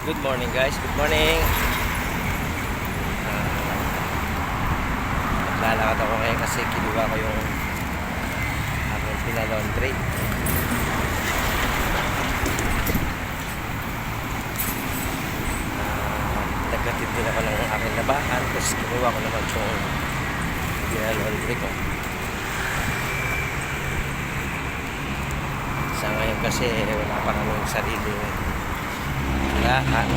Good morning guys, good morning. Ah, Naglalakad ako ngayon kasi kinuha ko yung aking pinalaundry. Ah, Nagkatid din ako ng aking labahan tapos kinuha ko naman yung pinalaundry ko. Sa ngayon kasi wala pa kaming sariling lahat.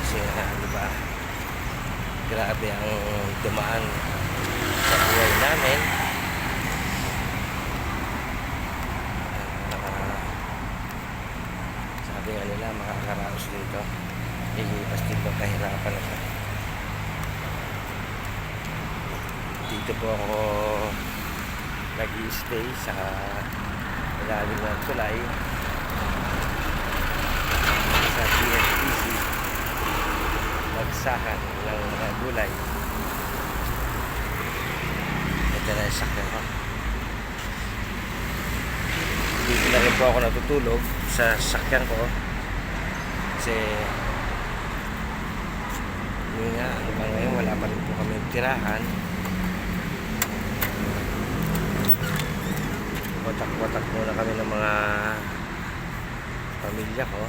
Kasi ano ba grabe ang dumaan sa buhay namin. Ah, sabi nga nila makakaraos dito ilipas dito kahirapan ako dito po ako nag-stay sa ilalim ng tulay sa PSPC bagsakan ng mga gulay. Ito na yung sakyan ko. Dito na rin po ako natutulog sa sakyan ko. Kasi yun nga hanggang ngayon wala pa rin po kami tirahan. Watak-watak muna kami ng mga pamilya ko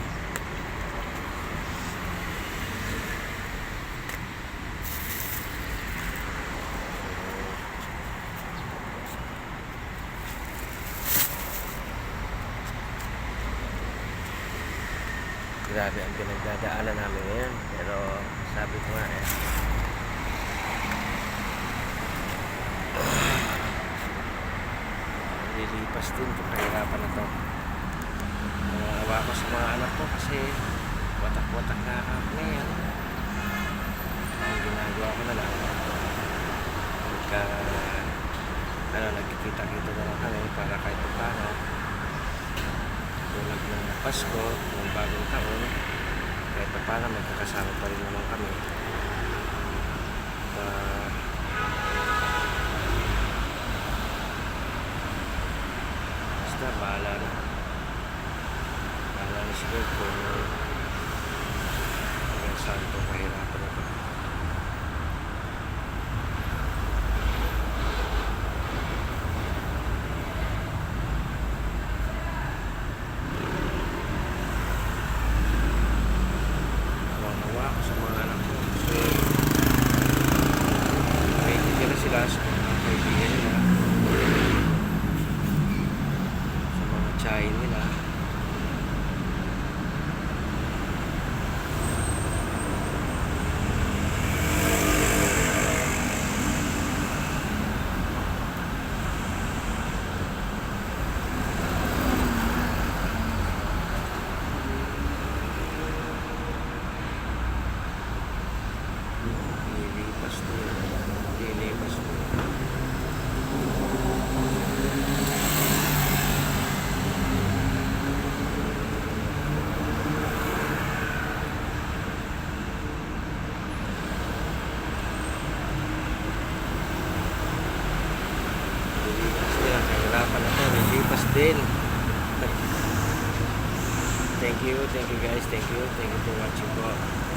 grabe ang pinagdadaanan namin ngayon pero sabi ko nga eh. Lilipas din kung kahirapan na to. Nangawa ko sa mga anak ko kasi watak-watak na kami yan ang ginagawa ko na lang pagka ano nagkikita-kita na lang kami para kahit pa paano tulad ng Pasko bagong taon kahit pa paano magkakasama pa rin naman kami. Uh, basta bahala na. Bahala na si Lord kung hanggang saan ito kahirapan na ito Nawawa ako sa mga anak ko kasi nakikita na sila sa mga kaibigan nila sa mga tsahin nila Lilipas to. Lilipas to. Lilipas din. Kahirapan na to. Lilipas din. Thank you. Thank you guys. Thank you. Thank you for watching po.